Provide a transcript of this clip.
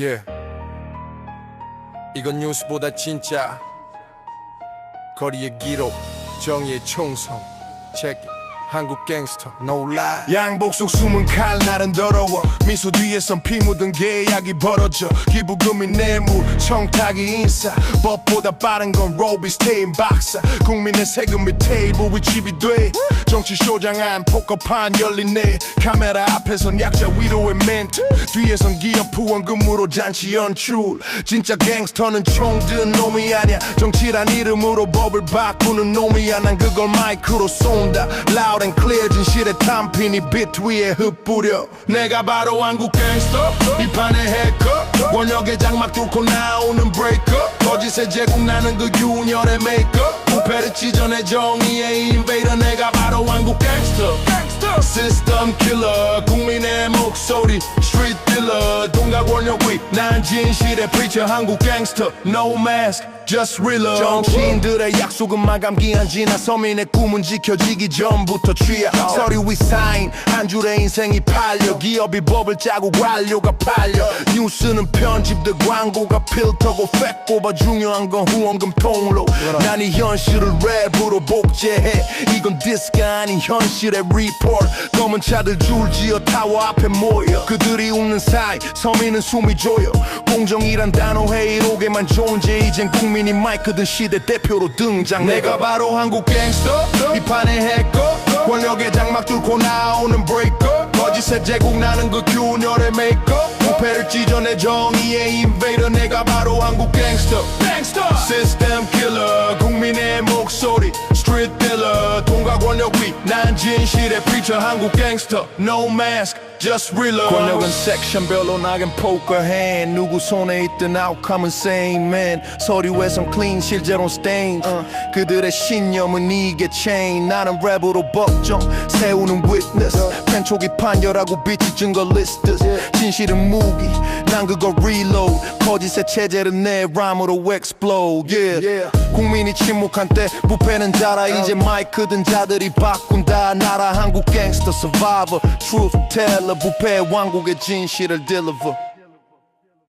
예. 이건 뉴스보다 진짜. 거리의 기록 정의의 총성. 체크 한국 갱스터 no lie 양복 속 숨은 칼 날은 더러워. 미소 뒤에선 피 묻은 계약이 벌어져. 기부금이 뇌물 청탁이 인사 법보다 빠른 건 로비 스테인 박사. 국민의 세금이 테이블 위 집이 돼. 정치 쇼장한 포커판 열리네. 카메라 앞에선 약자 위로의 멘트. 뒤에선 기업 후원금으로 잔치 연출. 진짜 갱스터는 총든 놈이 아니야. 정치란 이름으로 법을 바꾸는 놈이야. 난 그걸 마이크로 쏜다 and clear 진실의 탐핀이 비트 위에 흩뿌려. 내가 바로 한국 갱스터 이 판의 해커 권력의 장막 뚫고 나오는 브레이커 거짓의 제국 나는 그 균열의 메이커 부패를 찢어내 정의의 인베이더 내가 바로 한국 갱스터 시스템 킬러 국민의 목소리 스트리트 딜러 동가 권력 위 난 진실의 프리처 한국 갱스터 No mask just real love 정치인들의 약속은 마감기한 지나 서민의 꿈은 지켜지기 전부터 취약 서류 위 사인 한 줄의 인생이 팔려. 기업이 법을 짜고 관료가 팔려. 뉴스는 편집돼 광고가 필터고 팩 뽑아 중요한 건 후원금 통로. 난 이 현실을 랩으로 복제해. 이건 디스가 아닌 현실의 리포트 검은 차들 줄지어 타워 앞에 모여. 그들이 웃는 사이 서민 은 숨이 조여 공정이란 단어 회의록에만 존재 이젠 국민이 마이크 든 시대 대표로 등장 내가 바로 한국 갱스터 이 판의 해커 권력의 장막 뚫고 나오는 브레이커 거짓의 제국 나는 그 균열의 메이커 부패를 찢어내 정의의 인베이더 내가 바로 한국 갱스터 시스템 권력 위난 진실의 프리처 한국 갱스터 No mask just real love 권력은 섹션별로 나긴 포커 핸 누구 손에 있든 outcome은 same man 서류에선 clean 실제론 stain 그들의 신념은 이게 chain. 나는 랩으로 법정 세우는 witness. 펜촉이 판결하고 빛이 증거 리스트 진실은 무기 난 그거 reload. 거짓의 체제를 내 람으로 explode. Yeah. 국민이 침묵한 때 부패는 자라. 이제 마이크 든 자들이 바꾼다 나라 한국 갱스터 survivor truth teller 부패의 왕국의 진실을 deliver